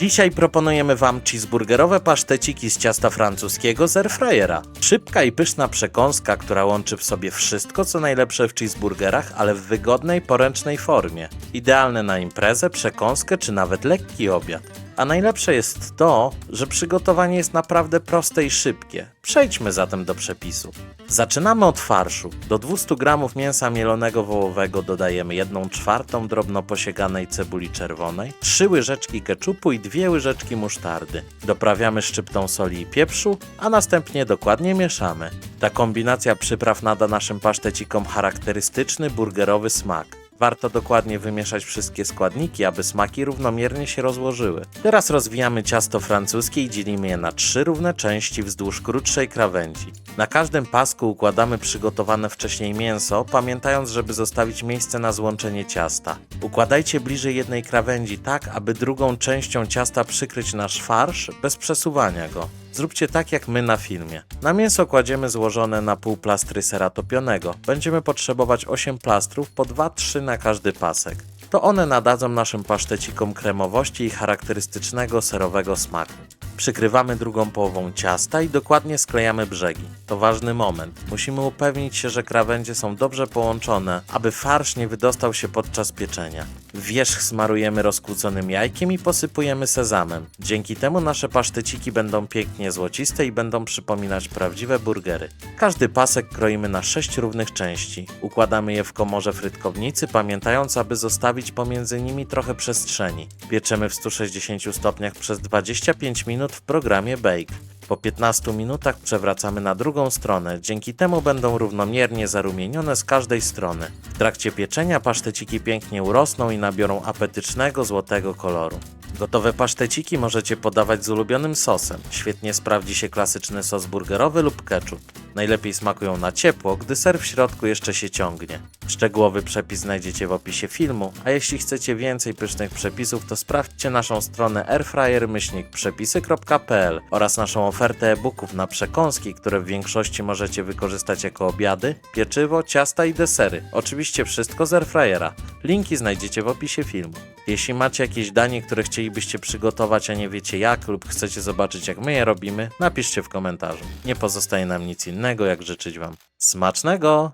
Dzisiaj proponujemy Wam cheeseburgerowe paszteciki z ciasta francuskiego z airfryera. Szybka i pyszna przekąska, która łączy w sobie wszystko, co najlepsze w cheeseburgerach, ale w wygodnej, poręcznej formie. Idealne na imprezę, przekąskę czy nawet lekki obiad. A najlepsze jest to, że przygotowanie jest naprawdę proste i szybkie. Przejdźmy zatem do przepisu. Zaczynamy od farszu. Do 200 g mięsa mielonego wołowego dodajemy 1 czwartą drobno posieganej cebuli czerwonej, 3 łyżeczki keczupu i 2 łyżeczki musztardy. Doprawiamy szczyptą soli i pieprzu, a następnie dokładnie mieszamy. Ta kombinacja przypraw nada naszym pasztecikom charakterystyczny burgerowy smak. Warto dokładnie wymieszać wszystkie składniki, aby smaki równomiernie się rozłożyły. Teraz rozwijamy ciasto francuskie i dzielimy je na trzy równe części wzdłuż krótszej krawędzi. Na każdym pasku układamy przygotowane wcześniej mięso, pamiętając, żeby zostawić miejsce na złączenie ciasta. Układajcie bliżej jednej krawędzi tak, aby drugą częścią ciasta przykryć nasz farsz bez przesuwania go. Zróbcie tak jak my na filmie. Na mięso kładziemy złożone na pół plastry sera topionego. Będziemy potrzebować 8 plastrów, po 2-3 na każdy pasek. To one nadadzą naszym pasztecikom kremowości i charakterystycznego serowego smaku. Przykrywamy drugą połową ciasta i dokładnie sklejamy brzegi. To ważny moment. Musimy upewnić się, że krawędzie są dobrze połączone, aby farsz nie wydostał się podczas pieczenia. Wierzch smarujemy rozkłóconym jajkiem i posypujemy sezamem. Dzięki temu nasze paszteciki będą pięknie złociste i będą przypominać prawdziwe burgery. Każdy pasek kroimy na 6 równych części. Układamy je w komorze frytkownicy, pamiętając, aby zostawić pomiędzy nimi trochę przestrzeni. Pieczemy w 160 stopniach przez 25 w programie Bake. Po 15 minutach przewracamy na drugą stronę, dzięki temu będą równomiernie zarumienione z każdej strony. W trakcie pieczenia paszteciki pięknie urosną i nabiorą apetycznego złotego koloru. Gotowe paszteciki możecie podawać z ulubionym sosem. Świetnie sprawdzi się klasyczny sos burgerowy lub ketchup. Najlepiej smakują na ciepło, gdy ser w środku jeszcze się ciągnie. Szczegółowy przepis znajdziecie w opisie filmu, a jeśli chcecie więcej pysznych przepisów, to sprawdźcie naszą stronę airfryer-przepisy.pl oraz naszą ofertę e-booków na przekąski, które w większości możecie wykorzystać jako obiady, pieczywo, ciasta i desery. Oczywiście wszystko z airfryera. Linki znajdziecie w opisie filmu. Jeśli macie jakieś danie, które chcielibyście przygotować, a nie wiecie jak, lub chcecie zobaczyć jak my je robimy, napiszcie w komentarzu. Nie pozostaje nam nic innego, jak życzyć Wam smacznego!